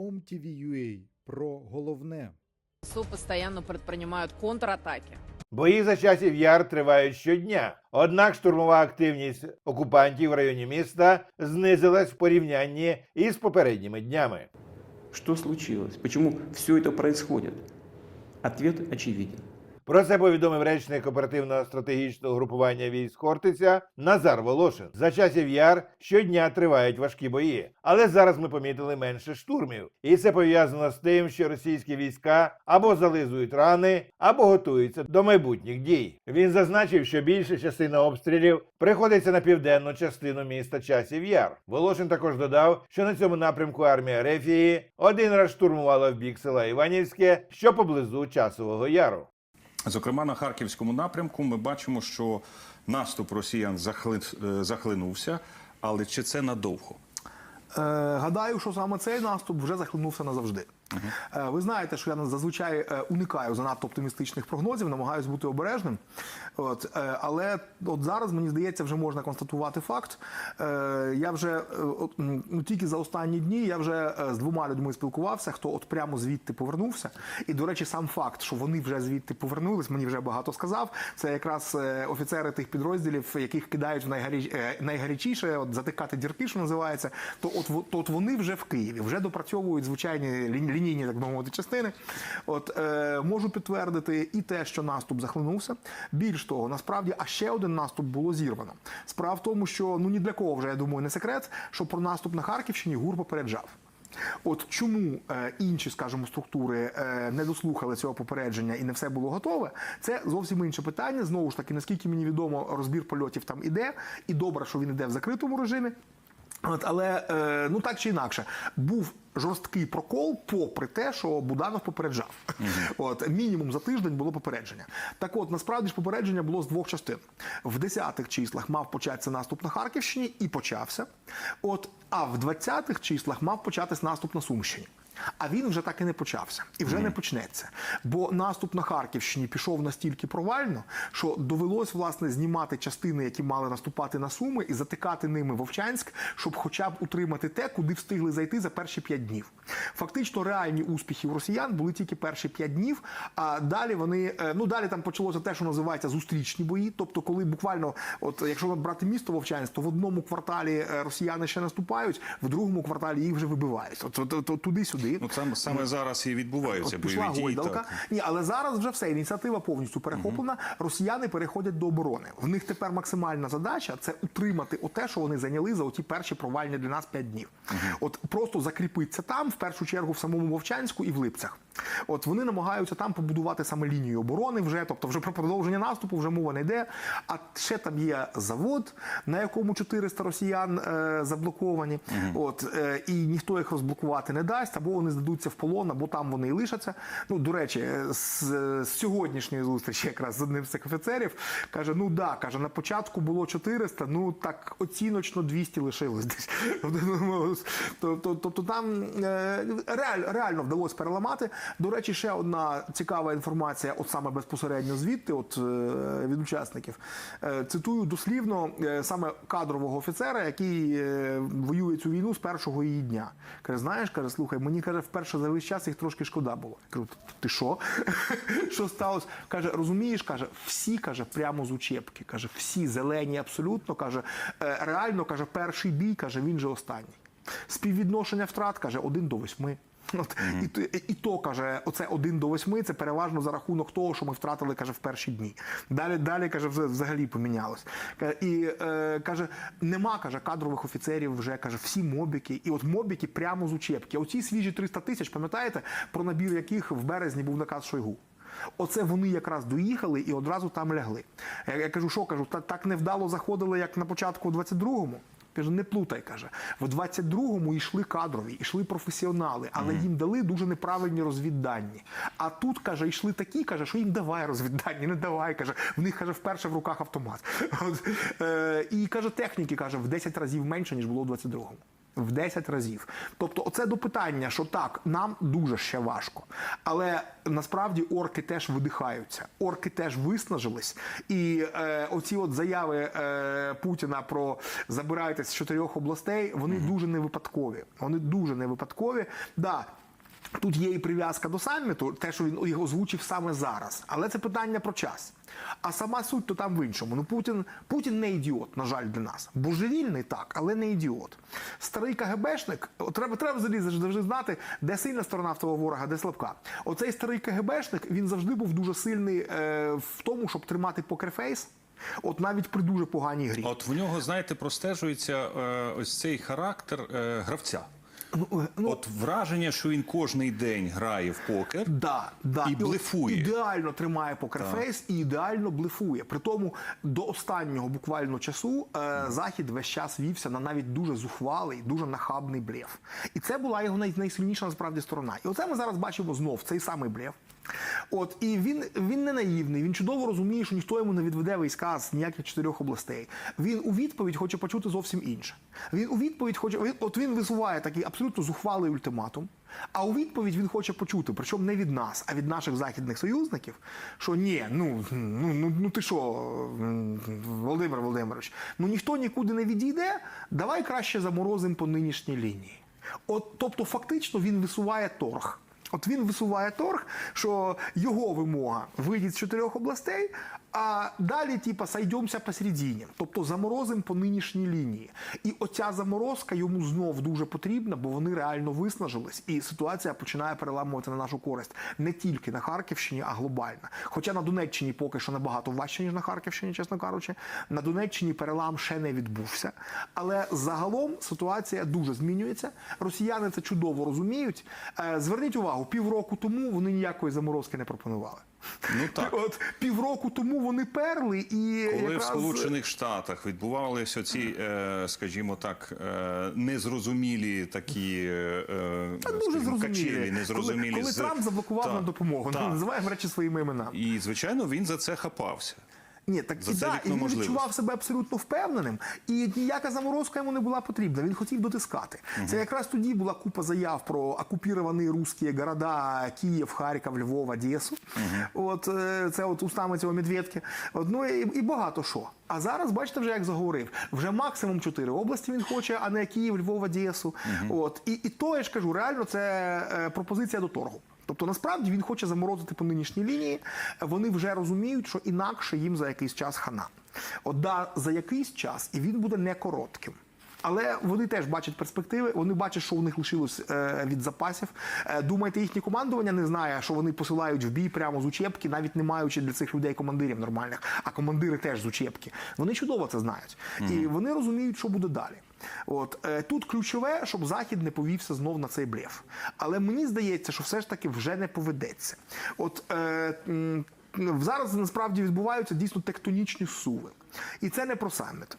OMTV.ua про головне. СУ постоянно предпринимають контратаки. Бої за часів яр тривають щодня. Однак штурмова активність окупантів в районі міста знизилась в порівнянні із попередніми днями. Що случилось? Чому все це відбувається? Ответ очевиден. Про це повідомив речник оперативного стратегічного групування військ Хортиця Назар Волошин. За часів яр щодня тривають важкі бої, але зараз ми помітили менше штурмів, і це пов'язано з тим, що російські війська або зализують рани, або готуються до майбутніх дій. Він зазначив, що більша частина обстрілів приходиться на південну частину міста часів яр. Волошин також додав, що на цьому напрямку армія Рефії один раз штурмувала в бік села Іванівське, що поблизу часового яру. Зокрема, на харківському напрямку ми бачимо, що наступ росіян захли... е, захлинувся, але чи це надовго? Е, гадаю, що саме цей наступ вже захлинувся назавжди. Е, ви знаєте, що я зазвичай е, уникаю занадто оптимістичних прогнозів, намагаюся бути обережним. От, е, але от зараз мені здається, вже можна констатувати факт. Я вже ну, тільки за останні дні я вже з двома людьми спілкувався, хто от прямо звідти повернувся. І, до речі, сам факт, що вони вже звідти повернулись, мені вже багато сказав. Це якраз офіцери тих підрозділів, яких кидають в найгаріч... е, найгарячіше, от затикати дірки, що називається. То от, то от вони вже в Києві, вже допрацьовують звичайні лі- лінійні, так би мовити, частини. От е, можу підтвердити і те, що наступ захлинувся. Більш того, насправді, а ще один наступ було зірвано. Справа в тому, що ну ні для кого вже я думаю, не секрет, що про наступ на Харківщині ГУР попереджав. От чому е, інші, скажімо, структури е, не дослухали цього попередження і не все було готове, це зовсім інше питання. Знову ж таки, наскільки мені відомо, розбір польотів там іде, і добре, що він іде в закритому режимі. От, але е, ну так чи інакше, був жорсткий прокол, попри те, що Буданов попереджав. От мінімум за тиждень було попередження. Так от насправді ж попередження було з двох частин. В 10-х числах мав початися наступ на Харківщині і почався. От, а в 20-х числах мав початись наступ на Сумщині. А він вже так і не почався, і вже не почнеться. Бо наступ на Харківщині пішов настільки провально, що довелось власне знімати частини, які мали наступати на Суми, і затикати ними Вовчанськ, щоб хоча б утримати те, куди встигли зайти за перші п'ять днів. Фактично, реальні успіхи у росіян були тільки перші п'ять днів. А далі вони е, ну далі там почалося те, що називається зустрічні бої. Тобто, коли буквально, от якщо брати місто Вовчанськ, то в одному кварталі е, росіяни ще наступають, в другому кварталі їх вже вибивають. От, от, от, от Ну саме саме зараз і відбуваються От бойові дії. гойдалка. Так. Ні, але зараз вже все, ініціатива повністю перехоплена. Росіяни переходять до оборони. В них тепер максимальна задача це утримати оте, що вони зайняли за оті перші провальні для нас 5 днів. От просто закріпиться там, в першу чергу, в самому Вовчанську і в Липцях. От вони намагаються там побудувати саме лінію оборони вже, тобто вже про продовження наступу вже мова не йде. А ще там є завод, на якому 400 росіян е, заблоковані. От е, і ніхто їх розблокувати не дасть, або вони здадуться в полон, або там вони і лишаться. Ну до речі, з, з сьогоднішньої зустрічі, якраз з одним з цих офіцерів, каже: ну да, каже, на початку було 400, ну так оціночно 200 лишилось десь. Тобто, тобто там е, реаль, реально вдалося переламати. До речі, ще одна цікава інформація, от саме безпосередньо звідти, от е, від учасників. Е, Цитую дослівно саме кадрового офіцера, який воює цю війну з першого її дня. Каже, знаєш, каже, слухай, мені каже, вперше за весь час їх трошки шкода було. Я кажу, ти що? що сталося? Каже, розумієш, каже, всі каже, прямо з учебки. Каже, всі зелені абсолютно. каже, е, реально каже, перший бій, каже, він же останній. Співвідношення втрат каже один до восьми. От, і, то- і то каже, оце один до восьми це переважно за рахунок того, що ми втратили, каже, в перші дні. Далі, далі каже, взагалі помінялось. І е, каже, нема каже, кадрових офіцерів вже каже, всі мобіки. І от мобіки прямо з учебки. Оці свіжі 300 тисяч, пам'ятаєте, про набір яких в березні був наказ Шойгу. Оце вони якраз доїхали і одразу там лягли. Я, я кажу, що кажу, та так невдало заходили, як на початку у 22-му. Каже, не плутай, каже. В 22-му йшли кадрові, йшли професіонали, але їм дали дуже неправильні розвіддані. А тут, каже, йшли такі, каже, що їм давай розвіддані, не давай, каже. В них, каже, вперше в руках автомат. Е, і каже, техніки, каже, в 10 разів менше, ніж було в 22-му. В 10 разів. Тобто, оце до питання, що так, нам дуже ще важко. Але насправді орки теж видихаються. Орки теж виснажились. І е, оці от заяви е, Путіна про забирайтесь з чотирьох областей, вони дуже не випадкові. Вони дуже не випадкові. Да, Тут є і прив'язка до саміту, те, що він його озвучив саме зараз. Але це питання про час. А сама суть то там в іншому. Ну Путін, Путін не ідіот, на жаль, для нас. Божевільний так, але не ідіот. Старий КГБшник, треба треба завжди знати, де сильна сторона в того ворога, де слабка. Оцей старий КГБшник він завжди був дуже сильний е, в тому, щоб тримати покерфейс. От навіть при дуже поганій грі. От в нього, знаєте, простежується е, ось цей характер е, гравця. Ну, е, ну, От враження, що він кожний день грає в покер. Да, да. І блефує. ідеально тримає покерфейс і ідеально блефує. При тому до останнього буквально часу е, захід весь час вівся на навіть дуже зухвалий, дуже нахабний блеф. І це була його най- найсильніша насправді сторона. І оце ми зараз бачимо знов цей самий блеф. От і він, він не наївний. Він чудово розуміє, що ніхто йому не відведе війська з ніяких чотирьох областей. Він у відповідь хоче почути зовсім інше. Він у відповідь хоче він, от він висуває такий абсолютно зухвалий ультиматум. А у відповідь він хоче почути, причому не від нас, а від наших західних союзників, що ні, ну ну ну, ну ти що, Володимир Володимирович, ну ніхто нікуди не відійде. Давай краще заморозимо по нинішній лінії. От, тобто, фактично, він висуває торг. От він висуває торг, що його вимога вийдіть з чотирьох областей, а далі, типа, сайдемося посередині. Тобто заморозимо по нинішній лінії. І оця заморозка йому знов дуже потрібна, бо вони реально виснажились, і ситуація починає переламувати на нашу користь не тільки на Харківщині, а глобально. Хоча на Донеччині поки що набагато важче, ніж на Харківщині, чесно кажучи. На Донеччині перелам ще не відбувся. Але загалом ситуація дуже змінюється. Росіяни це чудово розуміють. Е, Зверніть увагу, півроку тому вони ніякої заморозки не пропонували. Ну так. От півроку тому вони перли і Коли в. Сполучених Штатах відбувалися ці, е, скажімо так, е, незрозумілі такі е, дуже скажімо, зрозумілі. качелі, незрозумілі Коли, коли з- Трамп заблокував Так, нам допомогу, так. ну, називаємо речі своїми іменами. І звичайно він за це хапався. Ні, так За і, це да, і він відчував себе абсолютно впевненим, і ніяка заморозка йому не була потрібна. Він хотів дотискати. Це якраз тоді була купа заяв про окупіровані русські города Київ, Харків, Львов, Одесу. От е, це от устами цього медведки. От, ну і, і багато що. А зараз, бачите, вже як заговорив, вже максимум чотири області він хоче, а не Київ, Львов, Одесу. От і, і то я ж кажу, реально це е, пропозиція до торгу. Тобто насправді він хоче заморозити по нинішній лінії. Вони вже розуміють, що інакше їм за якийсь час хана. От за якийсь час, і він буде не коротким. Але вони теж бачать перспективи, вони бачать, що у них лишилось е, від запасів. Е, думаєте, їхнє командування не знає, що вони посилають в бій прямо з учебки, навіть не маючи для цих людей командирів нормальних, а командири теж з учебки. Вони чудово це знають. І вони розуміють, що буде далі. От е, тут ключове, щоб захід не повівся знов на цей блеф. Але мені здається, що все ж таки вже не поведеться. От е, зараз насправді відбуваються дійсно тектонічні суви. І це не про саміт.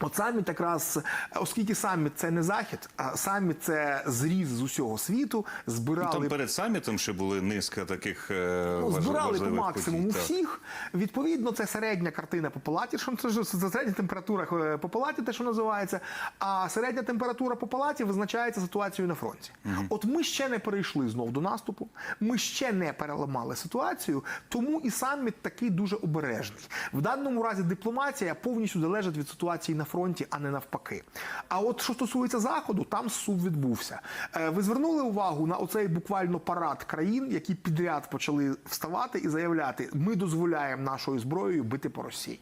От саміт якраз, оскільки саміт це не захід, а саміт це зріз з усього світу, збирали Там перед самітом ще були низка таких е, Ну, збирали по максимуму подій, всіх. Відповідно, це середня картина по палаті, що це це середня температура е, по палаті, те, що називається. А середня температура по палаті визначається ситуацією на фронті. От ми ще не перейшли знов до наступу, ми ще не переламали ситуацію, тому і саміт такий дуже обережний. В даному разі дипломатія повністю залежить від ситуації на фронті, а не навпаки. А от що стосується заходу, там суд відбувся. Е, Ви звернули увагу на оцей буквально парад країн, які підряд почали вставати і заявляти: ми дозволяємо нашою зброєю бити по Росії.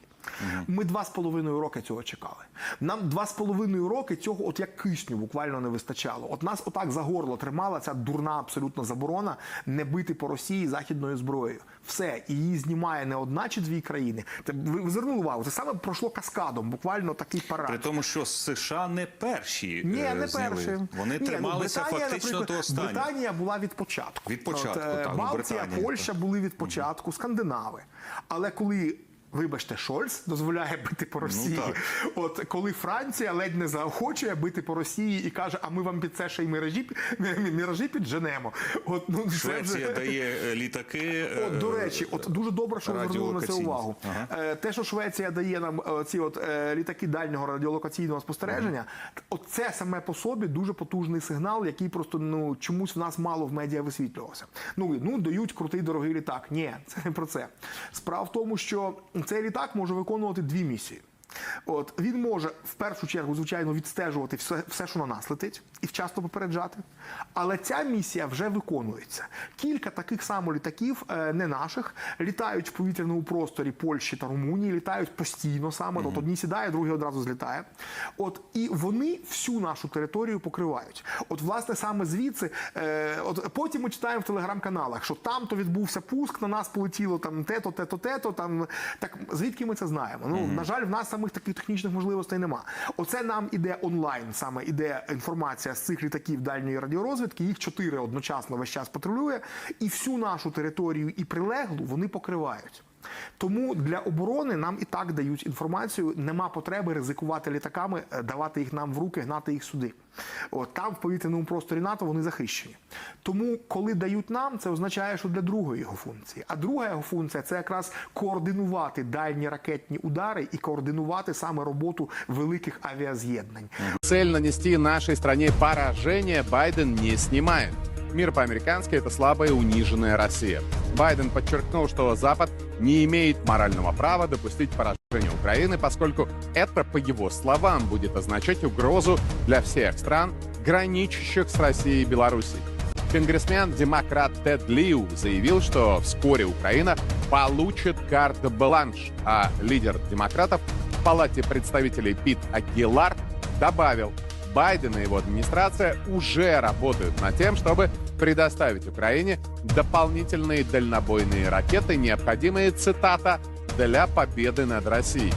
Ми два з половиною роки цього чекали. Нам два з половиною роки цього, от як кисню, буквально не вистачало. От нас отак за горло тримала ця дурна абсолютно заборона не бити по Росії західною зброєю. Все, і її знімає не одна чи дві країни. Це ви звернули увагу, це саме пройшло каскадом, буквально такий парад. При тому, що США не перші Ні, е, не зняли. перші. Вони Ні, ну, Британія, фактично до останнього. Британія була від початку. Від початку, е, так, ну, Балтія, Британія, Польща були від початку, скандинави. Але коли Вибачте, Шольц дозволяє бити по Росії. так. От коли Франція ледь не заохочує бити по Росії і каже, а ми вам під це ще й міражі, міражі підженемо. От ну Швеція вже... дає е, літаки. е, От, до речі, от дуже добре, що ви звернули на це увагу. Ага. Е, Те, що Швеція дає нам е, ці от е, літаки дальнього радіолокаційного спостереження, от це саме по собі дуже потужний сигнал, який просто ну чомусь в нас мало в медіа висвітлювався. Ну ну дають крутий дорогий літак. Ні, це не про це. Справа в тому, що цей літак може виконувати дві місії. От він може в першу чергу, звичайно, відстежувати все, все, що на нас летить, і вчасно попереджати. Але ця місія вже виконується. Кілька таких само літаків, е, не наших, літають в повітряному просторі Польщі та Румунії, літають постійно саме. От одні сідає, другий одразу злітає. От і вони всю нашу територію покривають. От, власне, саме звідси, е, от потім ми читаємо в телеграм-каналах, що там то відбувся пуск, на нас полетіло там те-то, те-то, те-то. Там так звідки ми це знаємо? Ну на жаль, в нас самих таких технічних можливостей нема. Оце нам іде онлайн, саме іде інформація з цих літаків дальньої радіорозвідки. Їх чотири одночасно весь час патрулює, і всю нашу територію і прилеглу вони покривають. Тому для оборони нам і так дають інформацію. Нема потреби ризикувати літаками, е, давати їх нам в руки, гнати їх сюди. От там в повітряному просторі НАТО вони захищені. Тому, коли дають нам, це означає, що для другої його функції. А друга його функція це якраз координувати дальні ракетні удари і координувати саме роботу великих авіаз'єднань. Цель нанести нашей стране поражение Байден не снимает. Мир по-американски это слабая униженная Россия. Байден подчеркнул, что Запад не имеет морального права допустить поражение Украины, поскольку это, по его словам, будет означать угрозу для всех стран, граничащих с Россией и Белоруссией. Конгрессмен-демократ Тед Лиу заявил, что вскоре Украина получит карт-бланш, а лидер демократов в Палате представителей Пит Агилар добавил, Байден и его администрация уже работают над тем, чтобы предоставить Украине дополнительные дальнобойные ракеты, необходимые, цитата, для победы над Россией.